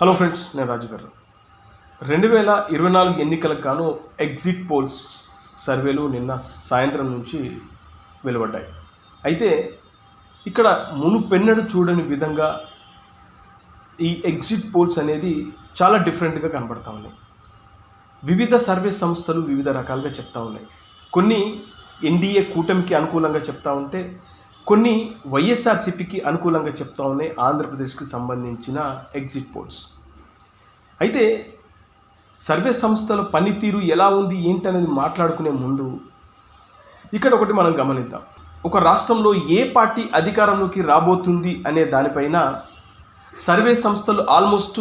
Hello friends నేను రాజు గారు. రెండు వేల ఇరవై నాలుగు ఎన్నికలకు గాను ఎగ్జిట్ పోల్స్ సర్వేలు నిన్న సాయంత్రం నుంచి వెలువడ్డాయి. అయితే ఇక్కడ మునుపెన్నడు చూడని విధంగా ఈ ఎగ్జిట్ పోల్స్ అనేది చాలా డిఫరెంట్గా కనబడతా ఉన్నాయి. వివిధ సర్వే సంస్థలు వివిధ రకాలుగా చెప్తా ఉన్నాయి. కొన్ని ఎన్డీఏ కూటమికి అనుకూలంగా చెప్తా ఉంటే కొన్ని వైఎస్ఆర్సీపీకి అనుకూలంగా చెప్తా ఉన్నాయి ఆంధ్రప్రదేశ్కి సంబంధించిన ఎగ్జిట్ పోల్స్. అయితే సర్వే సంస్థల పనితీరు ఎలా ఉంది ఏంటనేది మాట్లాడుకునే ముందు ఇక్కడ ఒకటి మనం గమనిద్దాం. ఒక రాష్ట్రంలో ఏ పార్టీ అధికారంలోకి రాబోతుంది అనే దానిపైన సర్వే సంస్థలు ఆల్మోస్ట్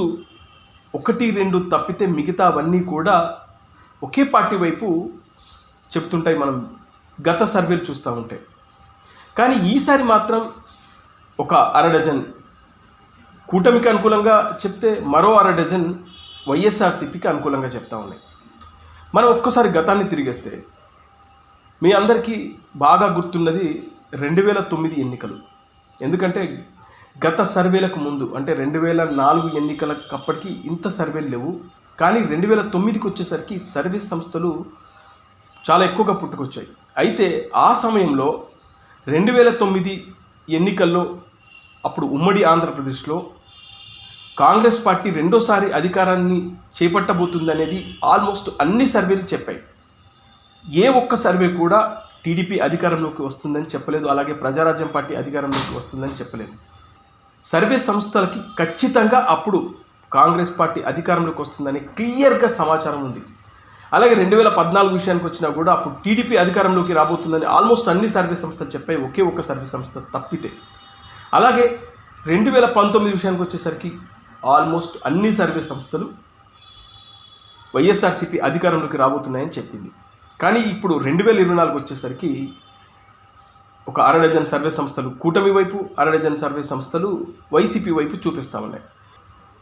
ఒకటి రెండు తప్పితే మిగతావన్నీ కూడా ఒకే పార్టీ వైపు చెప్తుంటాయి మనం గత సర్వేలు చూస్తూ ఉంటే. కానీ ఈసారి మాత్రం ఒక అర డజన్ కూటమికి అనుకూలంగా చెప్తే మరో అర డజన్ వైఎస్ఆర్సీపీకి అనుకూలంగా చెప్తా ఉన్నాయి. మనం ఒక్కసారి గతాన్ని తిరిగేస్తే మీ అందరికీ బాగా గుర్తున్నది రెండు వేల తొమ్మిది ఎన్నికలు. ఎందుకంటే గత సర్వేలకు ముందు అంటే రెండు వేల నాలుగు ఎన్నికల అప్పటికి ఇంత సర్వేలు లేవు. కానీ రెండు వేల తొమ్మిదికి వచ్చేసరికి సర్వే సంస్థలు చాలా ఎక్కువగా పుట్టుకొచ్చాయి. అయితే ఆ సమయంలో రెండు వేల తొమ్మిది ఎన్నికల్లో అప్పుడు ఉమ్మడి ఆంధ్రప్రదేశ్లో కాంగ్రెస్ పార్టీ రెండోసారి అధికారాన్ని చేపట్టబోతుందనేది ఆల్మోస్ట్ అన్ని సర్వేలు చెప్పాయి. ఏ ఒక్క సర్వే కూడా టీడీపీ అధికారంలోకి వస్తుందని చెప్పలేదు. అలాగే ప్రజారాజ్యం పార్టీ అధికారంలోకి వస్తుందని చెప్పలేదు. సర్వే సంస్థలకి ఖచ్చితంగా అప్పుడు కాంగ్రెస్ పార్టీ అధికారంలోకి వస్తుందని క్లియర్గా సమాచారం ఉంది. అలాగే రెండు వేల పద్నాలుగు విషయానికి వచ్చినా కూడా అప్పుడు టీడీపీ అధికారంలోకి రాబోతుందని ఆల్మోస్ట్ అన్ని సర్వే సంస్థలు చెప్పాయి ఒకే ఒక్క సర్వే సంస్థ తప్పితే. అలాగే రెండు వేల పంతొమ్మిది విషయానికి వచ్చేసరికి ఆల్మోస్ట్ అన్ని సర్వే సంస్థలు వైఎస్ఆర్సీపీ అధికారంలోకి రాబోతున్నాయని చెప్పింది. కానీ ఇప్పుడు రెండు వేల ఇరవై నాలుగు వచ్చేసరికి ఒక అర డజన్ సర్వే సంస్థలు కూటమి వైపు అర డజన్ సర్వే సంస్థలు వైసీపీ వైపు చూపిస్తూ ఉన్నాయి.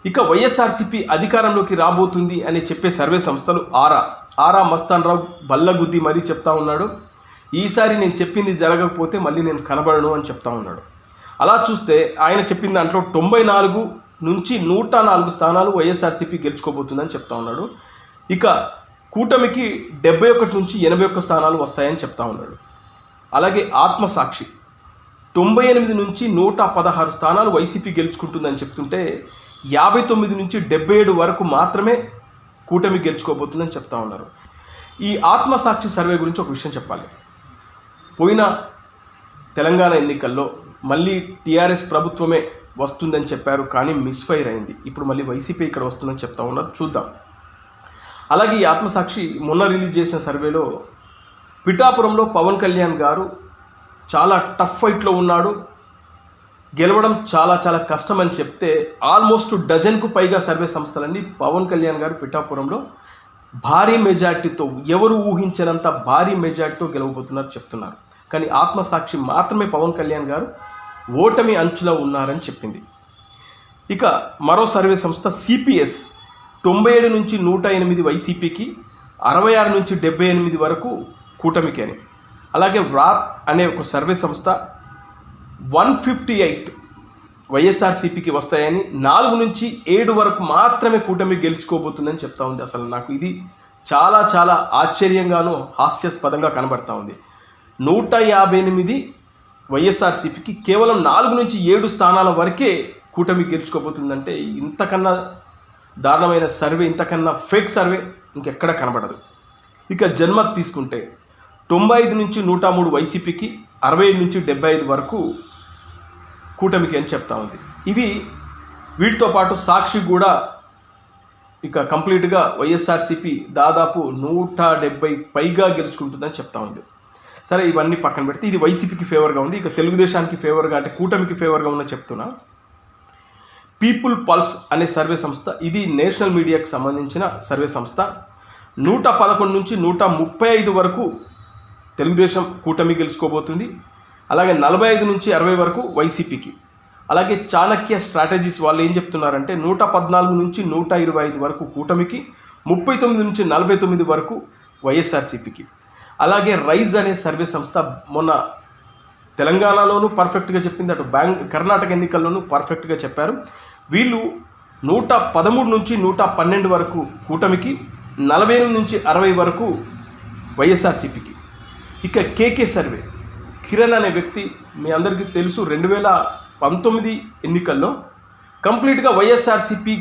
ఇక వైఎస్ఆర్సీపీ అధికారంలోకి రాబోతుంది అని చెప్పే సర్వే సంస్థలు ఆరా. ఆరా మస్తాన్ రావు బల్లగుద్ది మరీ చెప్తా ఉన్నాడు. ఈసారి నేను చెప్పింది జరగకపోతే మళ్ళీ నేను కనబడను అని చెప్తా ఉన్నాడు. అలా చూస్తే ఆయన చెప్పిన దాంట్లో తొంభై నాలుగు నుంచి నూట నాలుగు స్థానాలు వైఎస్ఆర్సీపీ గెలుచుకోబోతుందని చెప్తా ఉన్నాడు. ఇక కూటమికి డెబ్బై ఒకటి నుంచి ఎనభై ఒక్క స్థానాలు వస్తాయని చెప్తా ఉన్నాడు. అలాగే ఆత్మసాక్షి తొంభై ఎనిమిది నుంచి నూట పదహారు స్థానాలు వైసీపీ గెలుచుకుంటుందని చెప్తుంటే యాభై తొమ్మిది నుంచి డెబ్బై ఏడు వరకు మాత్రమే కూటమి గెలుచుకోబోతుందని చెప్తా ఉన్నారు. ఈ ఆత్మసాక్షి సర్వే గురించి ఒక విషయం చెప్పాలి. పోయిన తెలంగాణ ఎన్నికల్లో మళ్ళీ టీఆర్ఎస్ ప్రభుత్వమే వస్తుందని చెప్పారు కానీ మిస్ఫైర్ అయింది. ఇప్పుడు మళ్ళీ వైసీపీ ఇక్కడ వస్తుందని చెప్తా ఉన్నారు. చూద్దాం. అలాగే ఈ ఆత్మసాక్షి మొన్న రిలీజ్ చేసిన సర్వేలో పిఠాపురంలో పవన్ కళ్యాణ్ గారు చాలా టఫ్ ఫైట్లో ఉన్నాడు. గెలవడం చాలా చాలా కష్టమని చెప్తే ఆల్మోస్ట్ డజన్కు పైగా సర్వే సంస్థలన్నీ పవన్ కళ్యాణ్ గారు పిఠాపురంలో భారీ మెజార్టీతో ఎవరు ఊహించినంత భారీ మెజార్టీతో గెలవబోతున్నారు చెప్తున్నారు. కానీ ఆత్మసాక్షి మాత్రమే పవన్ కళ్యాణ్ గారు ఓటమి అంచులో ఉన్నారని చెప్పింది. ఇక మరో సర్వే సంస్థ సిపిఎస్ తొంభై ఏడు నుంచి నూట ఎనిమిది వైసీపీకి అరవై ఆరు నుంచి డెబ్బై ఎనిమిది వరకు కూటమికి అని. అలాగే వ్రాప్ అనే ఒక సర్వే సంస్థ వన్ ఫిఫ్టీ ఎయిట్ వైఎస్ఆర్సీపీకి వస్తాయని నాలుగు నుంచి ఏడు వరకు మాత్రమే కూటమి గెలుచుకోబోతుందని చెప్తా ఉంది అసలు నాకు ఇది చాలా చాలా ఆశ్చర్యంగాను హాస్యాస్పదంగా కనబడతా ఉంది. నూట యాభై ఎనిమిది వైఎస్ఆర్సీపీకి కేవలం నాలుగు నుంచి ఏడు స్థానాల వరకే కూటమి గెలుచుకోబోతుందంటే ఇంతకన్నా దారుణమైన సర్వే ఇంతకన్నా ఫేక్ సర్వే ఇంకెక్కడ కనబడదు. ఇక జన్మ తీసుకుంటే తొంభై ఐదు నుంచి నూట మూడు వైసీపీకి అరవై నుంచి డెబ్బై ఐదు వరకు కూటమికి అని చెప్తా ఉంది. ఇవి వీటితో పాటు సాక్షి కూడా ఇక కంప్లీట్గా వైఎస్ఆర్సీపీ దాదాపు నూట డెబ్బై పైగా గెలుచుకుంటుందని చెప్తా ఉంది. సరే ఇవన్నీ పక్కన పెడితే ఇది వైసీపీకి ఫేవర్గా ఉంది ఇక తెలుగుదేశానికి ఫేవర్గా అంటే కూటమికి ఫేవర్గా ఉన్న చెప్తున్నా. పీపుల్ పల్స్ అనే సర్వే సంస్థ ఇది నేషనల్ మీడియాకి సంబంధించిన సర్వే సంస్థ. నూట పదకొండు నుంచి నూట ముప్పై ఐదు వరకు తెలుగుదేశం కూటమి గెలుచుకోబోతుంది. అలాగే నలభై ఐదు నుంచి అరవై వరకు వైసీపీకి. అలాగే చాణక్య స్ట్రాటజీస్ వాళ్ళు ఏం చెప్తున్నారంటే నూట పద్నాలుగు నుంచి నూట ఇరవై ఐదు వరకు కూటమికి ముప్పై తొమ్మిది నుంచి నలభై తొమ్మిది వరకు వైఎస్ఆర్సీపీకి. అలాగే రైజ్ అనే సర్వే సంస్థ మొన్న తెలంగాణలోనూ పర్ఫెక్ట్గా చెప్పింది అటు బ్యాంగ్ కర్ణాటక ఎన్నికల్లోనూ పర్ఫెక్ట్గా చెప్పారు. వీళ్ళు నూట పదమూడు నుంచి నూట పన్నెండు వరకు కూటమికి నలభై ఎనిమిది నుంచి అరవై వరకు వైఎస్ఆర్సీపీకి. ఇక కేకే సర్వే. కిరణ్ అనే వ్యక్తి మీ అందరికీ తెలుసు. రెండు వేల పంతొమ్మిది ఎన్నికల్లో కంప్లీట్గా వైఎస్ఆర్సీపీ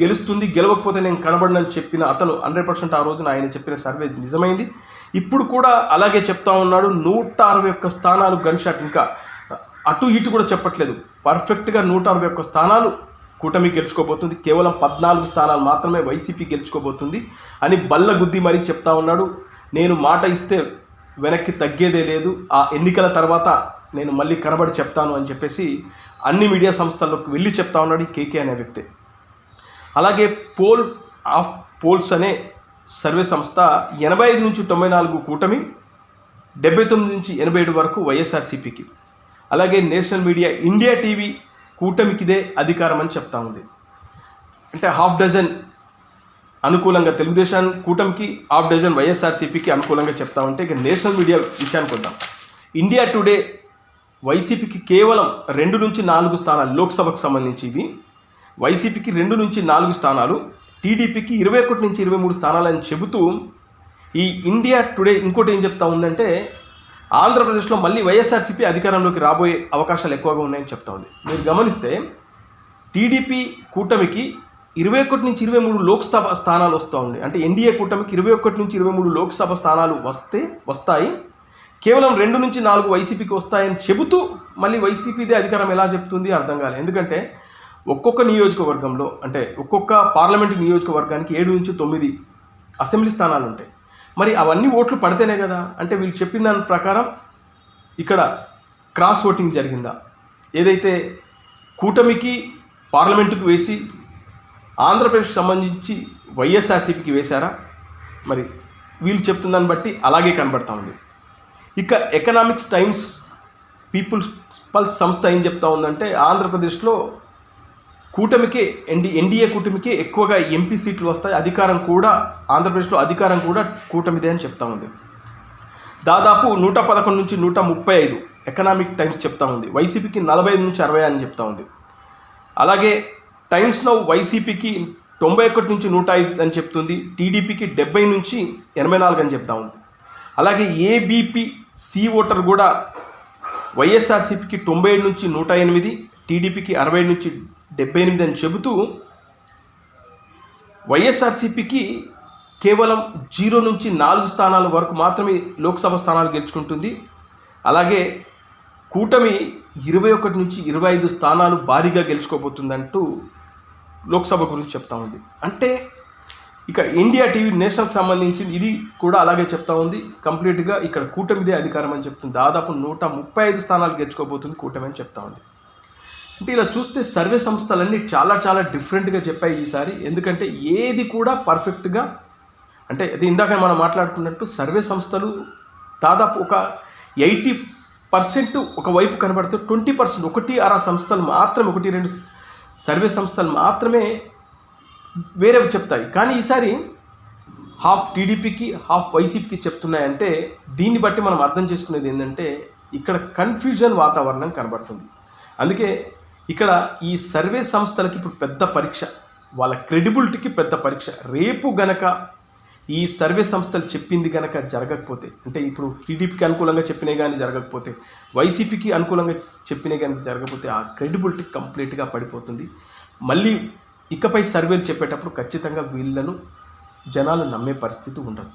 గెలుస్తుంది గెలవకపోతే నేను కనబడనని చెప్పిన అతను హండ్రెడ్ పర్సెంట్ ఆ రోజున ఆయన చెప్పిన సర్వే నిజమైంది. ఇప్పుడు కూడా అలాగే చెప్తా ఉన్నాడు. నూట అరవై ఒక్క స్థానాలు గన్ షాట్ ఇంకా అటు ఇటు కూడా చెప్పట్లేదు. పర్ఫెక్ట్గా నూట అరవై ఒక్క స్థానాలు కూటమి గెలుచుకోబోతుంది. కేవలం పద్నాలుగు స్థానాలు మాత్రమే వైసీపీ గెలుచుకోబోతుంది అని బల్ల గుద్ది మరీ చెప్తా ఉన్నాడు. నేను మాట ఇస్తే వెనక్కి తగ్గేదే లేదు. ఆ ఎన్నికల తర్వాత నేను మళ్ళీ కనబడి చెప్తాను అని చెప్పేసి అన్ని మీడియా సంస్థల్లోకి వెళ్ళి చెప్తా ఉన్నాడు కేకే అనే వ్యక్తి. అలాగే పోల్ ఆఫ్ పోల్స్ అనే సర్వే సంస్థ ఎనభై ఐదు నుంచి తొంభై నాలుగు కూటమి డెబ్బై తొమ్మిది నుంచి ఎనభై ఏడు వరకు వైఎస్ఆర్సీపీకి. అలాగే నేషనల్ మీడియా ఇండియా టీవీ కూటమికిదే అధికారం అని చెప్తా ఉంది. అంటే హాఫ్ డజన్ అనుకూలంగా తెలుగుదేశం కూటమికి హాఫ్ డజన్ వైఎస్ఆర్సీపీకి అనుకూలంగా చెప్తా ఉంటే ఇక నేషనల్ మీడియా విషయానికి వద్దాం. ఇండియా టుడే వైసీపీకి కేవలం రెండు నుంచి నాలుగు స్థానాలు లోక్సభకు సంబంధించి ఇవి. వైసీపీకి రెండు నుంచి నాలుగు స్థానాలు టీడీపీకి ఇరవై ఒకటి నుంచి ఇరవై మూడు స్థానాలని చెబుతూ ఈ ఇండియా టుడే ఇంకోటి ఏం చెప్తా ఉందంటే ఆంధ్రప్రదేశ్లో మళ్ళీ వైఎస్ఆర్సీపీ అధికారంలోకి రాబోయే అవకాశాలు ఎక్కువగా ఉన్నాయని చెప్తా ఉంది. మీరు గమనిస్తే టీడీపీ కూటమికి ఇరవై ఒకటి నుంచి ఇరవై మూడు లోక్సభ స్థానాలు వస్తూ ఉంది అంటే ఎన్డీఏ కూటమికి ఇరవై ఒకటి నుంచి ఇరవై మూడు లోక్సభ స్థానాలు వస్తే వస్తాయి. కేవలం రెండు నుంచి నాలుగు వైసీపీకి వస్తాయని చెబుతూ మళ్ళీ వైసీపీదే అధికారం ఎలా చెప్తుంది అర్థం కాలేదు ఎందుకంటే ఒక్కొక్క నియోజకవర్గంలో అంటే ఒక్కొక్క పార్లమెంటు నియోజకవర్గానికి ఏడు నుంచి తొమ్మిది అసెంబ్లీ స్థానాలు ఉంటాయి. మరి అవన్నీ ఓట్లు పడితేనే కదా? అంటే వీళ్ళు చెప్పిన దాని ప్రకారం ఇక్కడ క్రాస్ ఓటింగ్ జరిగిందా? ఏదైతే కూటమికి పార్లమెంటుకు వేసి ఆంధ్రప్రదేశ్ సంబంధించి వైఎస్ఆర్సీపీకి వేశారా? మరి వీళ్ళు చెప్తున్న దాన్ని బట్టి అలాగే కనబడతా ఉంది. ఇక ఎకనామిక్స్ టైమ్స్ పీపుల్స్ పల్స్ సంస్థ ఏం చెప్తా ఉందంటే ఆంధ్రప్రదేశ్లో కూటమికే ఎన్డీ ఎన్డీఏ కూటమికే ఎక్కువగా ఎంపీ సీట్లు వస్తాయి. అధికారం కూడా ఆంధ్రప్రదేశ్లో అధికారం కూడా కూటమిదే అని చెప్తా ఉంది. దాదాపు నూట పదకొండు నుంచి నూట ముప్పై ఐదు ఎకనామిక్ టైమ్స్ చెప్తా ఉంది. వైసీపీకి నలభై ఐదు నుంచి అరవై అని చెప్తా ఉంది. అలాగే టైమ్స్ నౌ వైసీపీకి తొంభై ఒకటి నుంచి నూట ఐదు అని చెప్తుంది టీడీపీకి డెబ్బై నుంచి ఎనభై నాలుగు అని చెప్తా ఉంది. అలాగే ఏబీపీ సి ఓటర్ కూడా వైఎస్ఆర్సీపీకి తొంభై ఏడు నుంచి నూట ఎనిమిది టీడీపీకి అరవై ఏడు నుంచి డెబ్బై ఎనిమిది అని చెబుతూ వైఎస్ఆర్సీపీకి కేవలం జీరో నుంచి నాలుగు స్థానాల వరకు మాత్రమే లోక్సభ స్థానాలు గెలుచుకుంటుంది. అలాగే కూటమి ఇరవై ఒకటి నుంచి ఇరవై ఐదు స్థానాలు భారీగా గెలుచుకోబోతుందంటూ లోక్సభ గురించి చెప్తా ఉంది. అంటే ఇక ఇండియా టీవీ నేషనల్కి సంబంధించింది ఇది కూడా అలాగే చెప్తా ఉంది. కంప్లీట్గా ఇక్కడ కూటమిదే అధికారం అని చెప్తుంది. దాదాపు నూట ముప్పై ఐదు స్థానాలు గెలుచుకోబోతుంది కూటమి అని చెప్తా ఉంది. అంటే ఇలా చూస్తే సర్వే సంస్థలన్నీ చాలా చాలా డిఫరెంట్గా చెప్పాయి ఈసారి. ఎందుకంటే ఏది కూడా పర్ఫెక్ట్గా అంటే అది ఇందాక మనం మాట్లాడుకున్నట్టు సర్వే సంస్థలు దాదాపు ఒక ఎయిటీ పర్సెంట్ ఒకవైపు కనబడుతూ ట్వంటీ పర్సెంట్ ఒకటి అర సంస్థలు మాత్రం ఒకటి రెండు సర్వే సంస్థలు మాత్రమే వేరేవి చెప్తాయి. కానీ ఈసారి హాఫ్ టీడీపీకి హాఫ్ వైసీపీకి చెప్తున్నాయంటే దీన్ని బట్టి మనం అర్థం చేసుకునేది ఏంటంటే ఇక్కడ కన్ఫ్యూజన్ వాతావరణం కనబడుతుంది. అందుకే ఇక్కడ ఈ సర్వే సంస్థలకి ఇప్పుడు పెద్ద పరీక్ష వాళ్ళ క్రెడిబిలిటీకి పెద్ద పరీక్ష. రేపు గనక ఈ సర్వే సంస్థలు చెప్పింది కనుక జరగకపోతే అంటే ఇప్పుడు టీడీపీకి అనుకూలంగా చెప్పినవి కానీ జరగకపోతే వైసీపీకి అనుకూలంగా చెప్పినవి కానీ జరగకపోతే ఆ క్రెడిబిలిటీ కంప్లీట్గా పడిపోతుంది. మళ్ళీ ఇకపై సర్వేలు చెప్పేటప్పుడు ఖచ్చితంగా వీళ్ళను జనాలు నమ్మే పరిస్థితి ఉండదు.